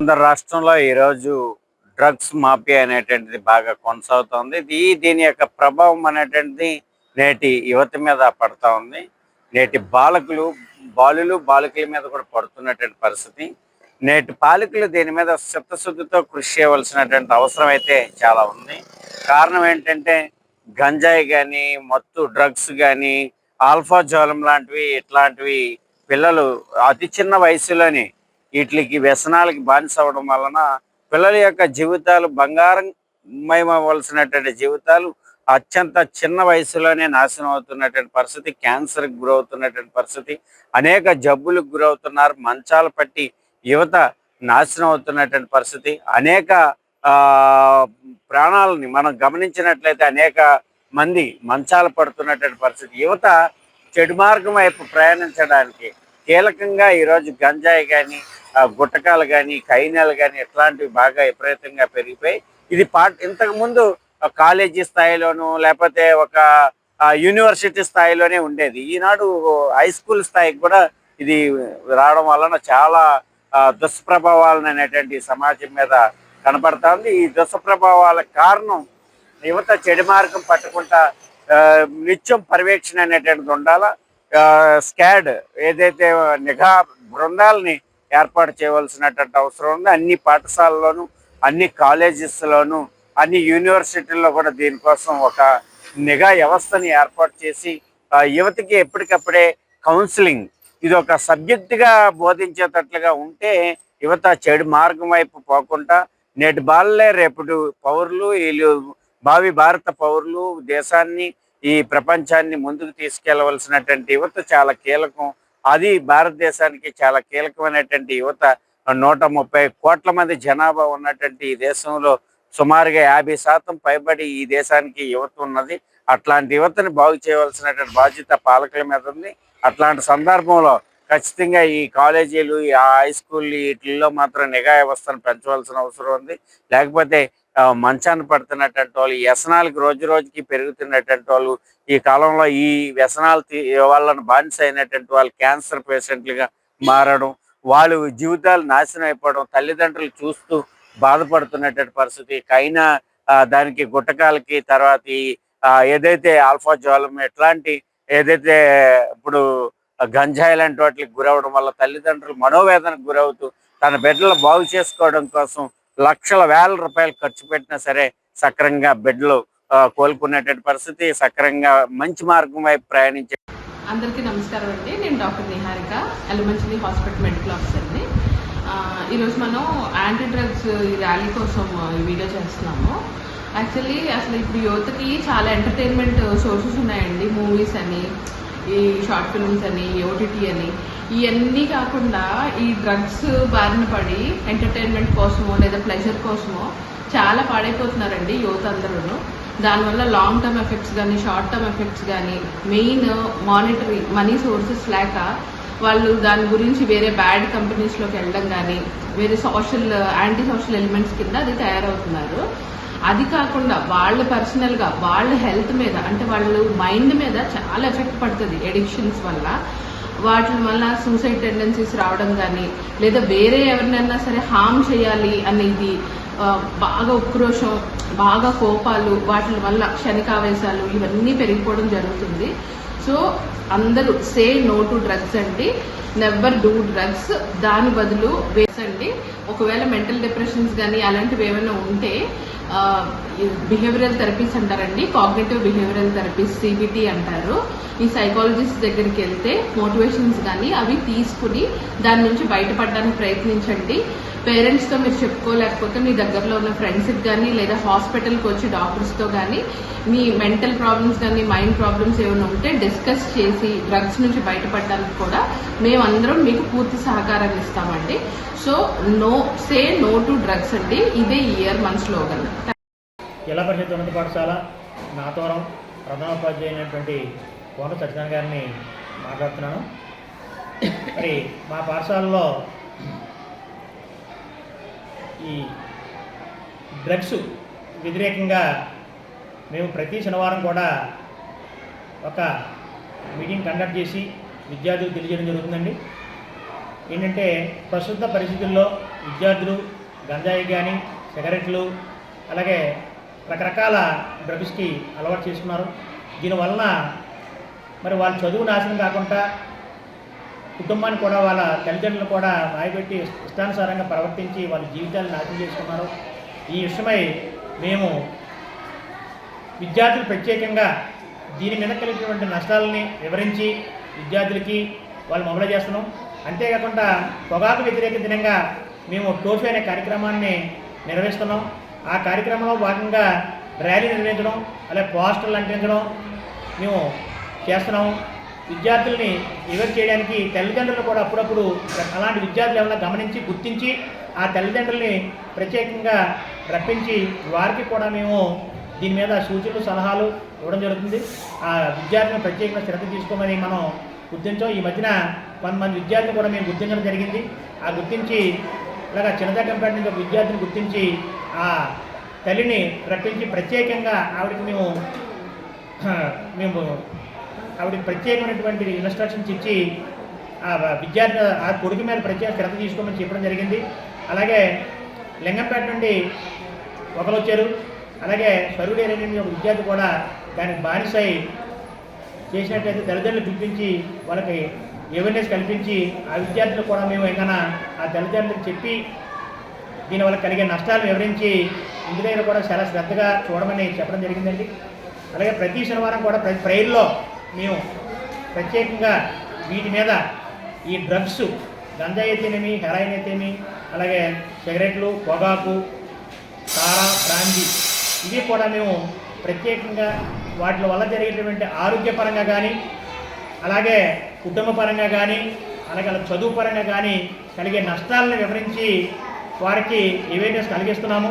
ఆంధ్ర రాష్ట్రంలో ఈరోజు drugs mafia అనేటువంటిది బాగా కొనసాగుతోంది. ఈ దీని యొక్క ప్రభావం అనేటువంటిది నేటి యువత మీద పడతా ఉంది. నేటి బాలకులు బాలులు బాలికల మీద కూడా పడుతున్నటువంటి పరిస్థితి. నేటి పాలకులు దీని మీద చిత్తశుద్ధితో కృషి చేయవలసినటువంటి అవసరం అయితే చాలా ఉంది. కారణం ఏంటంటే గంజాయి కానీ మత్తు డ్రగ్స్ కానీ ఆల్ఫా జోలం లాంటివి ఇట్లాంటివి పిల్లలు అతి చిన్న వయసులోనే వీటికి వ్యసనాలకి బానిస అవ్వడం వలన పిల్లల యొక్క జీవితాలు బంగారం మయమవలసినటువంటి జీవితాలు అత్యంత చిన్న వయసులోనే నాశనం అవుతున్నటువంటి పరిస్థితి క్యాన్సర్కి గురవుతున్నటువంటి పరిస్థితి అనేక జబ్బులకు గురవుతున్నారు మంచాలు పట్టి యువత నాశనం అవుతున్నటువంటి పరిస్థితి అనేక ఆ ప్రాణాలని మనం గమనించినట్లయితే అనేక మంది మంచాలు పడుతున్నటువంటి పరిస్థితి. యువత చెడు మార్గం వైపు ప్రయాణించడానికి కీలకంగా ఈరోజు గంజాయి కానీ గుట్టకాలు కానీ కైనాలు కానీ ఇట్లాంటివి బాగా విపరీతంగా పెరిగిపోయి ఇది పా ఇంతకుముందు కాలేజీ స్థాయిలోను లేకపోతే ఒక యూనివర్సిటీ స్థాయిలోనే ఉండేది. ఈనాడు హై స్కూల్ స్థాయికి కూడా ఇది రావడం వలన చాలా దుష్ప్రభావాలను అనేటువంటి సమాజం మీద కనపడతా ఉంది ఈ దుష్ప్రభావాలకు కారణం యువత చెడు మార్గం పట్టుకుంటా నిత్యం పర్యవేక్షణ అనేటువంటిది ఉండాలా? స్కాడ్ ఏదైతే నిఘా బృందాలని ఏర్పాటు చేయవలసినటువంటి అవసరం ఉంది. అన్ని పాఠశాలలోను అన్ని కాలేజెస్లోను అన్ని యూనివర్సిటీల్లో కూడా దీనికోసం ఒక నిఘా వ్యవస్థని ఏర్పాటు చేసి యువతకి ఎప్పటికప్పుడే కౌన్సిలింగ్ ఇది ఒక సబ్జెక్టుగా బోధించేటట్లుగా ఉంటే యువత చెడు మార్గం వైపు పోకుండా నేటి బాలలే రేపటి పౌరులు వీళ్ళు భావి భారత పౌరులు దేశాన్ని ఈ ప్రపంచాన్ని ముందుకు తీసుకెళ్ళవలసినటువంటి యువత చాలా కీలకం. అది భారతదేశానికి చాలా కీలకమైనటువంటి యువత. నూట ముప్పై కోట్ల మంది జనాభా ఉన్నటువంటి ఈ దేశంలో సుమారుగా యాభై శాతం పైబడి ఈ దేశానికి యువత ఉన్నది. అట్లాంటి యువతని బాగు చేయవలసినటువంటి బాధ్యత పాలకుల మీద ఉంది. అట్లాంటి సందర్భంలో ఖచ్చితంగా ఈ కాలేజీలు ఈ హై స్కూల్ వీటిల్లో మాత్రం నిఘా వ్యవస్థను పెంచవలసిన అవసరం ఉంది. లేకపోతే మంచాన్ని పడుతున్నటువంటి వాళ్ళు ఈ వ్యసనాలకు రోజు రోజుకి పెరుగుతున్నటువంటి వాళ్ళు ఈ కాలంలో ఈ వ్యసనాలు తీ- వాళ్ళను బానిస అయినటువంటి వాళ్ళు క్యాన్సర్ పేషెంట్లుగా మారడం వాళ్ళు జీవితాలు నాశనం అయిపోవడం తల్లిదండ్రులు చూస్తూ బాధపడుతున్నటువంటి పరిస్థితి. కైనా దానికి గుట్టకాలకి తర్వాత ఏదైతే ఆల్ఫా జ్వాలం ఎట్లాంటి ఏదైతే ఇప్పుడు గంజాయి లాంటి వాటికి గురవడం వల్ల తల్లిదండ్రులు మనోవేదనకు గురవుతూ తన బిడ్డలు బాగు చేసుకోవడం కోసం లక్షల వేల రూపాయలు ఖర్చు పెట్టినా సరే సక్రంగా బిడ్డలు కోలుకునేట కోలుకునేటువంటి పరిస్థితి సక్రంగా మంచి మార్గం వైపు ప్రయాణించే అందరికీ నమస్కారం అండి. నేను doctor Niharika Yelamanchili hospital medical ఆఫీసర్ని ఈరోజు మనం యాంటీ డ్రగ్స్ ఈ ర్యాలీ కోసం ఈ వీడియో చేస్తున్నాము. యాక్చువల్లీ అసలు ఇప్పుడు యువతకి చాలా ఎంటర్టైన్మెంట్ సోర్సెస్ ఉన్నాయండి. మూవీస్ అని ఈ షార్ట్ ఫిల్మ్స్ అని ఓటీటీ అని ఇవన్నీ కాకుండా ఈ డ్రగ్స్ బారిన పడి ఎంటర్టైన్మెంట్ కోసమో లేదా ప్లెజర్ కోసమో చాలా పాడైపోతున్నారండి యువత అందరూ దానివల్ల లాంగ్ టర్మ్ ఎఫెక్ట్స్ కానీ షార్ట్ టర్మ్ ఎఫెక్ట్స్ కానీ మెయిన్ మానిటరీ మనీ సోర్సెస్ లేక వాళ్ళు దాని గురించి వేరే బ్యాడ్ కంపెనీస్లోకి వెళ్ళడం కానీ వేరే సోషల్ యాంటీ సోషల్ ఎలిమెంట్స్ కింద అది తయారవుతున్నారు. అది కాకుండా వాళ్ళ పర్సనల్గా వాళ్ళ హెల్త్ మీద అంటే వాళ్ళు మైండ్ మీద చాలా ఎఫెక్ట్ పడుతుంది ఎడిక్షన్స్ వల్ల. వాటి వల్ల సూసైడ్ టెండెన్సీస్ రావడం కానీ లేదా వేరే ఎవరినైనా సరే హామ్ చేయాలి అనేది బాగా ఉక్రోషం బాగా కోపాలు వాటి వల్ల క్షణికావేశాలు ఇవన్నీ పెరిగిపోవడం జరుగుతుంది. సో అందరూ సే నో టు డ్రగ్స్ అండి. Never do drugs. దాని బదులు వేసండి. ఒకవేళ మెంటల్ డిప్రెషన్స్ కానీ అలాంటివి ఏమైనా ఉంటే బిహేవియరల్ థెరపీస్ అంటారండి. కాగ్నేటివ్ బిహేవియరల్ థెరపీస్ సిబిటి అంటారు. ఈ సైకాలజిస్ట్ దగ్గరికి వెళ్తే మోటివేషన్స్ కానీ అవి తీసుకుని దాని నుంచి బయటపడడానికి ప్రయత్నించండి. పేరెంట్స్తో మీరు చెప్పుకోలేకపోతే మీ దగ్గరలో ఉన్న ఫ్రెండ్స్కి కానీ లేదా హాస్పిటల్కి వచ్చి డాక్టర్స్తో కానీ మీ మెంటల్ ప్రాబ్లమ్స్ కానీ మైండ్ ప్రాబ్లమ్స్ ఏమైనా ఉంటే డిస్కస్ చేసి డ్రగ్స్ నుంచి బయటపడడానికి కూడా మేమందరం మీకు పూర్తి సహకారం ఇస్తామండి. So no say no to drugs అండి. ఇదే ఇయర్ మన స్లోగన్ జిల్లా పరిషత్ ఉన్నత పాఠశాల నాతవరం ప్రధానోపాధ్యాయ అయినటువంటి కోన సత్యనారాయణ గారిని మాట్లాడుతున్నాను. మరి మా పాఠశాలలో ఈ డ్రగ్స్ వ్యతిరేకంగా మేము ప్రతి శనివారం కూడా ఒక మీటింగ్ కండక్ట్ చేసి విద్యార్థులకు తెలియజేయడం జరుగుతుందండి. ఏంటంటే ప్రస్తుత పరిస్థితుల్లో విద్యార్థులు గంజాయి కానీ సిగరెట్లు అలాగే రకరకాల డ్రగ్స్కి అలవాటు చేసుకున్నారు. దీనివలన మరి వాళ్ళ చదువు నాశనం కాకుండా కుటుంబాన్ని కూడా వాళ్ళ తల్లిదండ్రులు కూడా మాయపెట్టి ఇష్టానుసారంగా ప్రవర్తించి వాళ్ళ జీవితాలు నాశనం చేసుకున్నారు. ఈ విషయమై మేము విద్యార్థులు ప్రత్యేకంగా దీని మీద కలిగినటువంటి నష్టాలని వివరించి విద్యార్థులకి వాళ్ళు మొదలు చేస్తున్నాం. అంతేకాకుండా పొగాకు వ్యతిరేక దినంగా మేము టోఫీ అనే కార్యక్రమాన్ని నిర్వహిస్తున్నాం. ఆ కార్యక్రమంలో భాగంగా ర్యాలీ నిర్వహించడం అలాగే పోస్టర్లు అంటించడం మేము చేస్తున్నాము విద్యార్థుల్ని ఎవరు చేయడానికి తల్లిదండ్రులు కూడా అప్పుడప్పుడు అలాంటి విద్యార్థులు ఏమైనా గమనించి గుర్తించి ఆ తల్లిదండ్రుల్ని ప్రత్యేకంగా రప్పించి వారికి కూడా మేము దీని మీద సూచనలు సలహాలు ఇవ్వడం జరుగుతుంది. ఆ విద్యార్థులను ప్రత్యేకంగా శ్రద్ధ తీసుకోమని మనం గుర్తించాం. ఈ మధ్యన కొంతమంది విద్యార్థులు కూడా మేము గుర్తించడం జరిగింది. ఆ గుర్తించి ఇలాగా చిన్నదగ్గంపేట నుంచి ఒక విద్యార్థిని గుర్తించి ఆ తల్లిని రప్పించి ప్రత్యేకంగా ఆవిడకి మేము మేము ఆవిడకి ప్రత్యేకమైనటువంటి ఇన్స్ట్రక్షన్స్ ఇచ్చి ఆ విద్యార్థి ఆ కొడుకు మీద ప్రత్యేక శ్రద్ధ తీసుకోమని చెప్పడం జరిగింది. అలాగే లింగంపేట నుండి ఒకరు వచ్చారు. అలాగే స్వరుడు అనేటువంటి ఒక విద్యార్థి కూడా దానికి బానిసై చేసినట్లయితే తల్లిదండ్రులు పిలిపించి వాళ్ళకి అవేర్నెస్ కల్పించి ఆ విద్యార్థులు కూడా మేము ఏమైనా ఆ తల్లిదండ్రులకు చెప్పి దీనివల్ల కలిగే నష్టాలను వివరించి ఇంటి దగ్గర కూడా చాలా శ్రద్ధగా చూడమని చెప్పడం జరిగిందండి. అలాగే ప్రతి శనివారం కూడా ప్రతి ప్రైర్లో మేము ప్రత్యేకంగా వీటి మీద ఈ డ్రగ్స్ గంజాయి అయితేనేమి హెరాయిన్ అయితేమి అలాగే సిగరెట్లు పొగాకు తారా బ్రాందీ ఇవి కూడా మేము ప్రత్యేకంగా వాటి వల్ల జరిగేటువంటి ఆరోగ్యపరంగా కానీ అలాగే కుటుంబపరంగా కానీ అలాగే వాళ్ళ చదువు పరంగా కానీ కలిగే నష్టాలను వివరించి వారికి అవేర్నెస్ కలిగిస్తున్నాము